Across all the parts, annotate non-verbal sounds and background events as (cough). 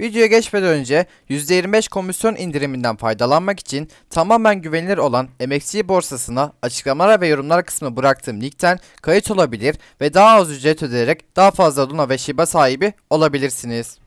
Videoya geçmeden önce %25 komisyon indiriminden faydalanmak için tamamen güvenilir olan MXC borsasına açıklamalar ve yorumlar kısmına bıraktığım linkten kayıt olabilir ve daha az ücret ödeyerek daha fazla Luna ve Shiba sahibi olabilirsiniz.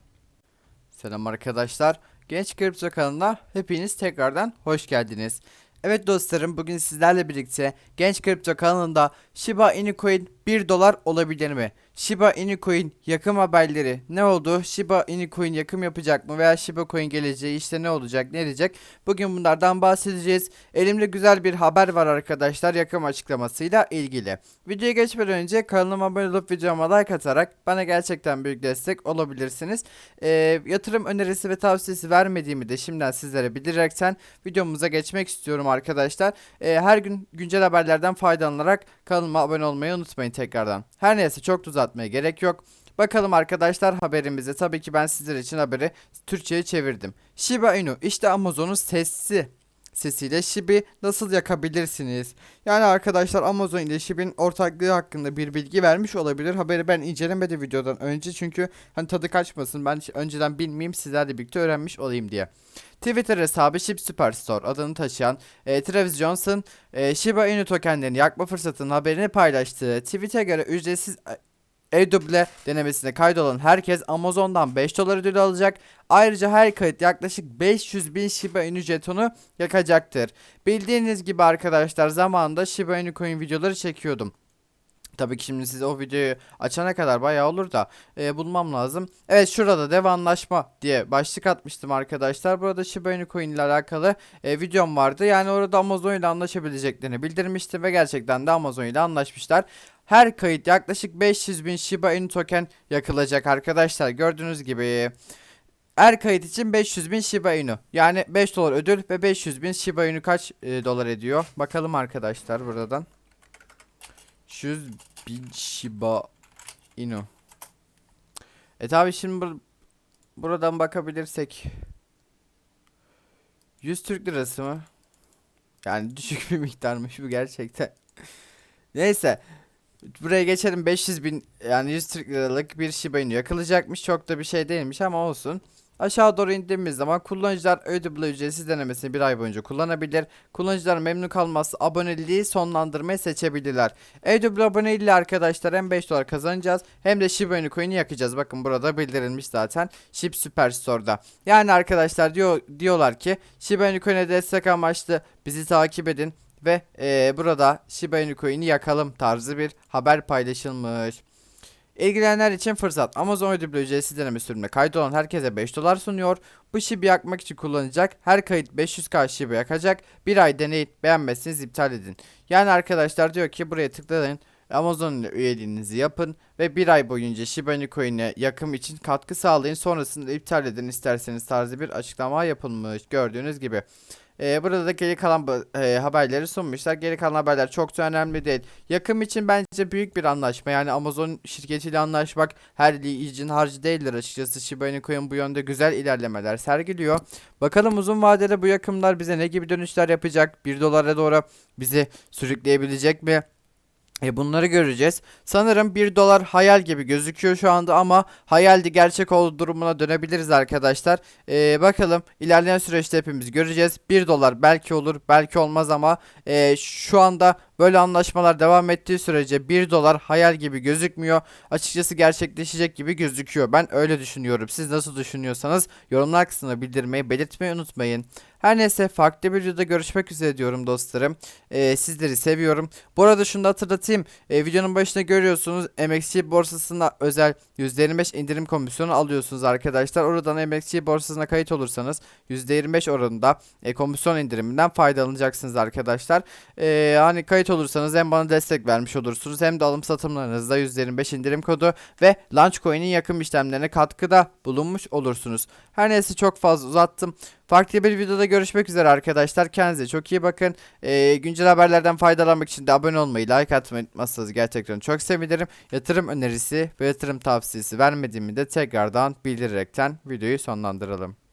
Selam arkadaşlar. Genç Kripto kanalına hepiniz tekrardan hoş geldiniz. Evet dostlarım bugün sizlerle birlikte Genç Kripto kanalında Shiba Inu Coin 1 dolar olabilir mi? Shiba Inu Coin yakım haberleri ne oldu? Shiba Inu Coin yakım yapacak mı? Veya Shiba Coin geleceği işte ne olacak ne diyecek? Bugün bunlardan bahsedeceğiz. Elimde güzel bir haber var arkadaşlar yakım açıklamasıyla ilgili. Videoya geçmeden önce kanalıma abone olup videoma like atarak bana gerçekten büyük destek olabilirsiniz. Ee, yatırım önerisi ve tavsiyesi vermediğimi de şimdiden sizlere bildirerekten videomuza geçmek istiyorum arkadaşlar. Ee, her gün güncel haberlerden faydalanarak kanalıma abone olmayı unutmayın tekrardan. Her neyse çok da uzatmaya gerek yok. Bakalım arkadaşlar haberimize. Tabii ki ben sizler için haberi Türkçe'ye çevirdim. Shiba Inu işte Amazon'un sesi sesiyle Shibi nasıl yakabilirsiniz? Yani arkadaşlar Amazon ile Shibi'nin ortaklığı hakkında bir bilgi vermiş olabilir. Haberi ben incelemedim videodan önce çünkü hani tadı kaçmasın. Ben önceden bilmeyeyim sizlerle birlikte öğrenmiş olayım diye. Twitter hesabı Shib Superstore adını taşıyan e, Travis Johnson e, Shiba Inu tokenlerini yakma fırsatının haberini paylaştı. Tweet'e göre ücretsiz Airdoble denemesine kaydolan herkes Amazon'dan 5 dolar ödül alacak. Ayrıca her kayıt yaklaşık 500 bin Shiba Inu jetonu yakacaktır. Bildiğiniz gibi arkadaşlar zamanında Shiba Inu coin videoları çekiyordum. Tabii ki şimdi siz o videoyu açana kadar bayağı olur da e, bulmam lazım. Evet şurada dev anlaşma diye başlık atmıştım arkadaşlar. Burada Shiba Inu coin ile alakalı e, videom vardı. Yani orada Amazon ile anlaşabileceklerini bildirmiştim ve gerçekten de Amazon ile anlaşmışlar. Her kayıt yaklaşık 500 bin Shiba Inu token yakılacak arkadaşlar. Gördüğünüz gibi her kayıt için 500 bin Shiba Inu. Yani 5 dolar ödül ve 500 bin Shiba Inu kaç e, dolar ediyor? Bakalım arkadaşlar buradan. 100 bin Shiba Inu. E tabi şimdi bur buradan bakabilirsek 100 Türk lirası mı? Yani (laughs) düşük bir miktarmış bu gerçekten. (laughs) Neyse. Buraya geçelim 500 bin yani 100 Türk liralık bir Shiba Inu yakılacakmış. Çok da bir şey değilmiş ama olsun. Aşağı doğru indiğimiz zaman kullanıcılar Audible ücretsiz denemesini bir ay boyunca kullanabilir. Kullanıcılar memnun kalmazsa aboneliği sonlandırmayı seçebilirler. Audible aboneliği arkadaşlar hem 5 dolar kazanacağız hem de Shiba Inu coin'i yakacağız. Bakın burada bildirilmiş zaten Ship Superstore'da. Yani arkadaşlar diyor diyorlar ki Shiba Inu coin'e destek amaçlı bizi takip edin ve ee, burada Shiba Inu coin'i yakalım tarzı bir haber paylaşılmış. İlgilenenler için fırsat. Amazon Audible ücretsiz deneme sürümüne kaydolan herkese 5 dolar sunuyor. Bu Shiba yakmak için kullanacak. Her kayıt 500k Shiba yakacak. Bir ay deneyin. Beğenmezseniz iptal edin. Yani arkadaşlar diyor ki buraya tıklayın. Amazon üyeliğinizi yapın ve bir ay boyunca Shiba Inu Coin'e yakım için katkı sağlayın. Sonrasında iptal edin isterseniz tarzı bir açıklama yapılmış. Gördüğünüz gibi. Ee, burada da geri kalan e, haberleri sunmuşlar. Geri kalan haberler çok da önemli değil. Yakım için bence büyük bir anlaşma. Yani Amazon şirketiyle anlaşmak her için harcı değildir açıkçası. Shiba Inu bu yönde güzel ilerlemeler sergiliyor. Bakalım uzun vadede bu yakımlar bize ne gibi dönüşler yapacak? 1 dolara doğru bizi sürükleyebilecek mi? E bunları göreceğiz. Sanırım 1 dolar hayal gibi gözüküyor şu anda ama hayaldi gerçek olduğu durumuna dönebiliriz arkadaşlar. E, bakalım ilerleyen süreçte hepimiz göreceğiz. 1 dolar belki olur belki olmaz ama e, şu anda böyle anlaşmalar devam ettiği sürece 1 dolar hayal gibi gözükmüyor. Açıkçası gerçekleşecek gibi gözüküyor. Ben öyle düşünüyorum. Siz nasıl düşünüyorsanız yorumlar kısmına bildirmeyi belirtmeyi unutmayın. Her neyse farklı bir videoda görüşmek üzere diyorum dostlarım. Ee, sizleri seviyorum. Bu arada şunu da hatırlatayım. Ee, videonun başında görüyorsunuz MXC borsasına özel %25 indirim komisyonu alıyorsunuz arkadaşlar. Oradan MXC borsasına kayıt olursanız %25 oranında e, komisyon indiriminden faydalanacaksınız arkadaşlar. Ee, hani kayıt olursanız hem bana destek vermiş olursunuz hem de alım satımlarınızda %25 indirim kodu ve Launchcoin'in yakın işlemlerine katkıda bulunmuş olursunuz. Her neyse çok fazla uzattım. Farklı bir videoda görüşmek üzere arkadaşlar. Kendinize çok iyi bakın. Ee, güncel haberlerden faydalanmak için de abone olmayı, like atmayı unutmazsanız gerçekten çok sevinirim. Yatırım önerisi ve yatırım tavsiyesi vermediğimi de tekrardan bildirerekten videoyu sonlandıralım.